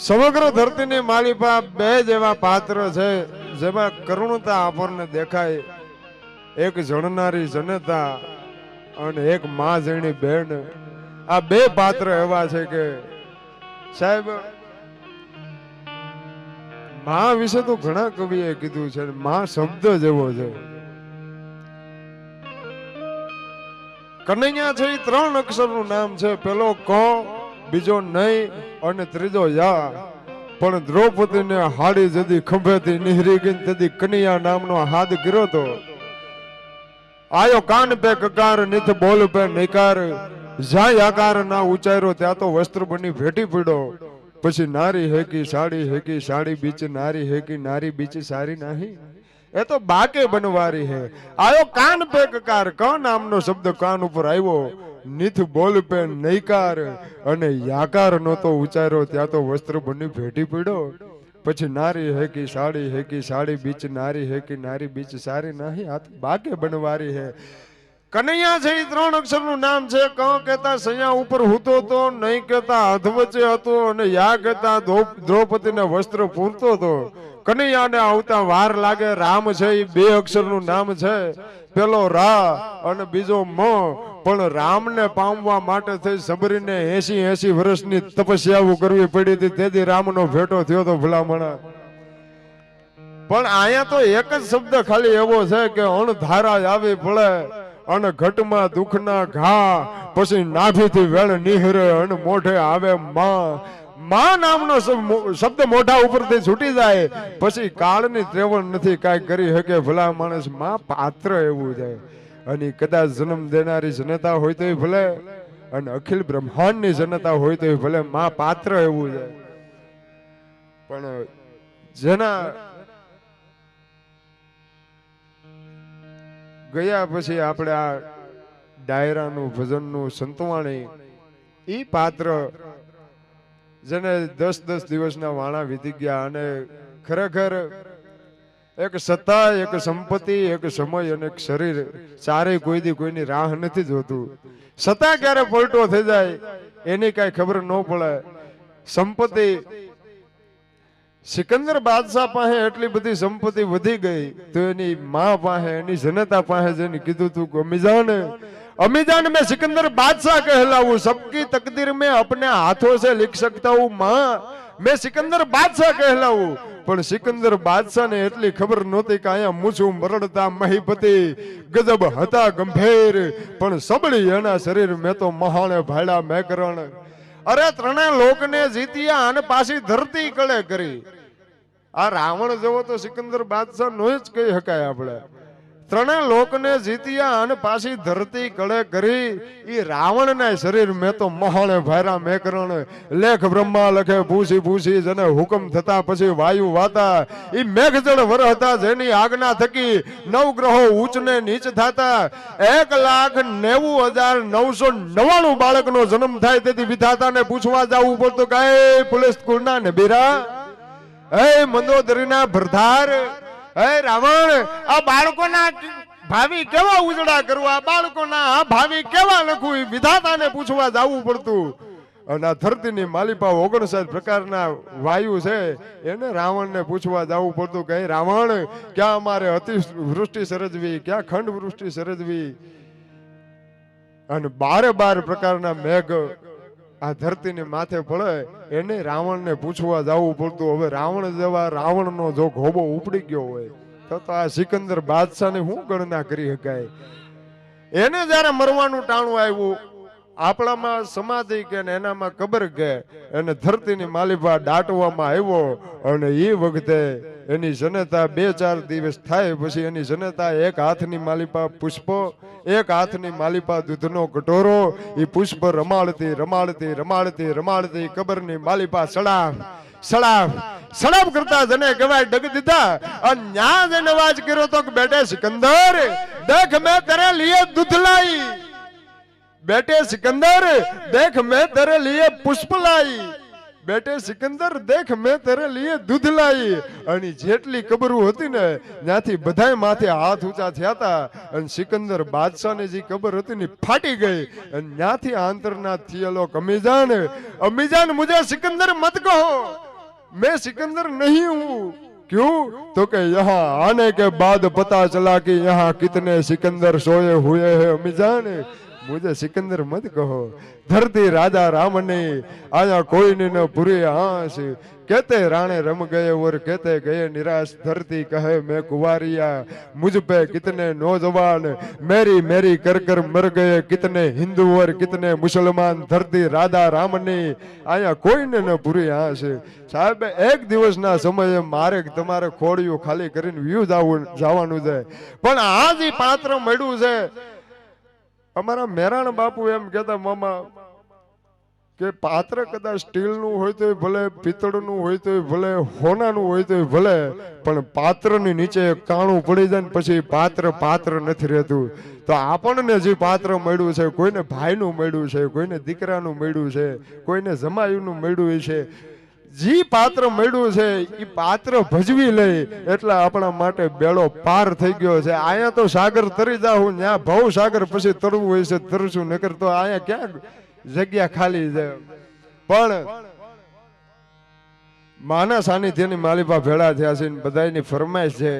સમગ્ર ધરતીની માલિપા બે જેવા પાત્ર છે, જેમાં કરુણતા આપણને દેખાય. એક જણનારી જનતા અને એક મા જેણી બેન. આ બે પાત્ર એવા છે કે, સાહેબ, મા વિશે તો ઘણા કવિએ કીધું છે મા શબ્દ જેવો છે. કનૈયા છે એ ત્રણ અક્ષરનું નામ છે, પેલો ક બીજો નહીં અને ત્રીજો યા. પણ દ્રૌપદીને હાડી જદી ખંભેથી નિહરી ગઈ તદી કનૈયા નામનો હાથ ગીરો તો. આયો કાન પે કકાર નિથ બોલ પે નિકાર. જાય આકાર ના ઉચાર્યો ત્યાં તો વસ્ત્ર બની ભેટી પડ્યો પછી નારી હેકી સાડી હેકી સાડી બીચ નારી હેકી નારી બીચ સારી નહીં. એ તો બાકે બનવારી હે. આયો કાન પે કકાર, ક નામનો શબ્દ કાન ઉપર આવ્યો. નિથ બોલ પે નૈકાર અને યાકાર નહોતો ઉચાર્યો ત્યાં તો વસ્ત્ર બની ભેટી પડ્યો. પછી નારી હેકી સાડી હેકી સાડી બીચ, નારી હેકી નારી બીચ, સારી નહીં આ બાકે બનવારી હે. કનૈયા છે એ ત્રણ અક્ષરનું નામ છે. ક કહેતા સૈયા ઉપર હૂતો તો નહીં કહેતા અધ વચ્ચે હતો અને યા કહેતા દ્રૌ- દ્રૌપદીને વસ્ત્ર પૂરતો હતો. કનૈયાને આવતા વાર લાગે, રામ છે એ બે અક્ષરનું નામ છે. પેલો રા અને બીજો મ. પણ રામને પામવા માટે થઈ સબરીને એસી એસી વર્ષની તપસ્યાઓ કરવી પડી હતી. તેથી રામનો ભેટો થયો તો ભલામણા. પણ અહીંયા તો એક જ શબ્દ ખાલી એવો છે કે અણધારા આવી પડે. અને ઘટમાં દુઃખના ઘા, પછી નાભીથી વેણ નિહરે અને મોઢે આવે માં. માં નામનો શબ્દ મોઢા ઉપરથી છૂટી જાય, પછી કાળની ત્રેવણ નથી કાંઈ કરી શકે. ભલા માણસમાં પાત્ર એવું છે. અને કદાચ જન્મ દેનારી જનતા હોય તોય ભલે, અને અખિલ બ્રહ્માંડની જનતા હોય તોય ભલે, માં પાત્ર એવું છે. પણ જેના ગયા પછી આપણે આ ડાયરાનું, ભજનનું સંતવાણી એ પાત્ર જેને દસ દસ દિવસના વાણા વીતી ગયા અને ખરેખર એક સત્તા, એક સંપત્તિ, એક સમય અને એક શરીર ચારે કોઈ દી કોઈની રાહ નથી જોતું. સત્તા ક્યારે પલટો થઈ જાય એની કાંઈ ખબર ન પડે. સંપત્તિ સિકંદર બાદશાહ પાસે એટલી બધી સંપત્તિ વધી ગઈ, તો એની મા પાસે, એની જનતા પાસે જેને કીધું તું કે, અમીજાન અમીજાન મેં સિકંદર બાદશાહ કહેલા હું સબકી તકદીર મેં અપને હાથો સે લિખ સકતા હું, માં, મેં સિકંદર બાદશાહ કહેલાવું. પણ સિકંદર બાદશાહને એટલી ખબર નહોતી કે અહીંયા મૂછું મરડતા મહીપતિ ગજબ હતા ગંભીર, પણ સબળી એના શરીર મેં તો મહાણે ભાડા મેકરણ અરે ત્રણે લોકને જીત્યા અને પાછી ધરતી કળે કરી. આ રાવણ જેવો તો સિકંદર બાદશાહ નો જ કહી શકાય આપણે. ત્રણેય લોકને જીત્યા અને પાછી ધરતી કળે કરી. ઈ રાવણના શરીર મેં તો મહોળે ભાયરા મેકરણ લેખ બ્રહ્મા લખે, ભૂસી ભૂસી જેને હુકમ થતા પછી વાયુ વાતા. એ મેઘજળ વર હતા, જેની આજ્ઞા થકી નવ ગ્રહો ને નીચ થતા. એક લાખ નેવું હજાર નવસો નવાણું બાળકનો જન્મ થાય તેથી વિધાતાને પૂછવા જવું પડતું, કાંઈ પોલીસ સ્કૂલના ને બીરા હે મંદોદરીના ભરધાર હે રાવણ, આ બાળકોના ભાવિ કેવા ઉજળા કરવા, બાળકોના ભાવિ કેવા લખવું વિધાતાને પૂછવા જવું પડતું. અને આ ધરતીની માલિપા ઓગણસાઠ પ્રકારના વાયુ છે, એને રાવણને પૂછવા જવું પડતું કે રાવણ, ક્યાં અમારે અતિ વૃષ્ટિ સર્જવી, ક્યાં ખંડ વૃષ્ટિ સર્જવી? અને બારે બાર પ્રકારના મેઘ આ ધરતીને માથે પડે, એને રાવણને પૂછવા જવું પડતું. હવે રાવણ જેવા રાવણનો જો ઘોબો ઉપડી ગયો હોય, તો તો આ સિકંદર બાદશાહને શું ગણના કરી શકાય? એને જ્યારે મરવાનું ટાણું આવ્યું આપણામાં સમાધિ કે એનામાં કબર કે, એને ધરતીની માલિભા દાટવામાં આવ્યો અને એ વખતે એની જનતા બે ચાર દિવસ થાય પછી એની જનતા એક હાથની માલિપા પુષ્પો, એક હાથની માલિપા દૂધનો કટોરો એ પુષ્પ રમાડતી રમાડતી રમાડતી રમાડતી કબરની માલિપા સડાવ સડાવ સડાવ કરતા જને કહેવાય ડગ દીધા. અને ન્યા જઈને અવાજ કર્યો તો કે બેટે સિકંદર, દેખ મેં તરે લીએ દૂધ लाई बेटे सिकंदर देख मैं तेरे लिए पुष्प लाई બેટે સિકંદર દેખ મેં તારે લીએ દૂધ લાવી અને જેટલી કબરું હતી ને ત્યાંથી બધાય માથે હાથ ઊંચા થયા હતા અને સિકંદર બાદશાહની જે કબર હતી ને ફાટી ગઈ અને ત્યાંથી આંતરનાથ થયેલો અમીજાન અમીજાન મુજે સિકંદર મત કહો मैं सिकंदर नहीं हूँ क्यों तो कि यहाँ आने के बाद पता चला कि यहाँ कितने सिकंदर सोए हुए हैं अमीजान મુજે સિકંદર મત કહો, ધરતી રાજા રામને, આયા કોઈને ન પૂરે હાંસ કેતે રાણે રમ ગયે ઓર કેતે ગયે નિરાશ, ધરતી કહે મેં કુવારિયા મુજ પે કિતને નોજવાન. મેરી મેરી કર કર મર ગયે કિતને હિન્દુ ઓર કિતને મુસલમાન, ધરતી રાધા રામની, આયા કોઈને ન પૂરી હા સાહેબ, એક દિવસના સમયે મારે તમારે ખોડિયું ખાલી કરીને વ્યૂ જવાનું છે. પણ આજે પાત્ર મળ્યું છે. અમારા મહેરાણ બાપુ એમ કહેતા, મામા, કે પાત્ર કદાચ સ્ટીલનું હોય તો ભલે, પિત્તળનું હોય તો ભલે, હોનાનું હોય તો ભલે, પણ પાત્રની નીચે કાણું પડી જાય પછી પાત્ર પાત્ર નથી રહેતું. તો આપણને જે પાત્ર મળ્યું છે, કોઈને ભાઈનું મળ્યું છે, કોઈને દીકરાનું મળ્યું છે, કોઈને જમાયુનું મળ્યું છે જે પાત્ર મળ્યું છે એ પાત્ર ભજવી લે એટલે આપણા માટે બેડો પાર થઈ ગયો છે. અહીંયા તો સાગર તરી જાઉં ત્યાં ભવ સાગર પછી તરવું હોય છે, તરશું, નકર તો અહીંયા ક્યાં જગ્યા ખાલી છે. પણ માના સાનિધ્યની માલિપા ભેળા થયા છે બધાની ફરમાઈશ છે.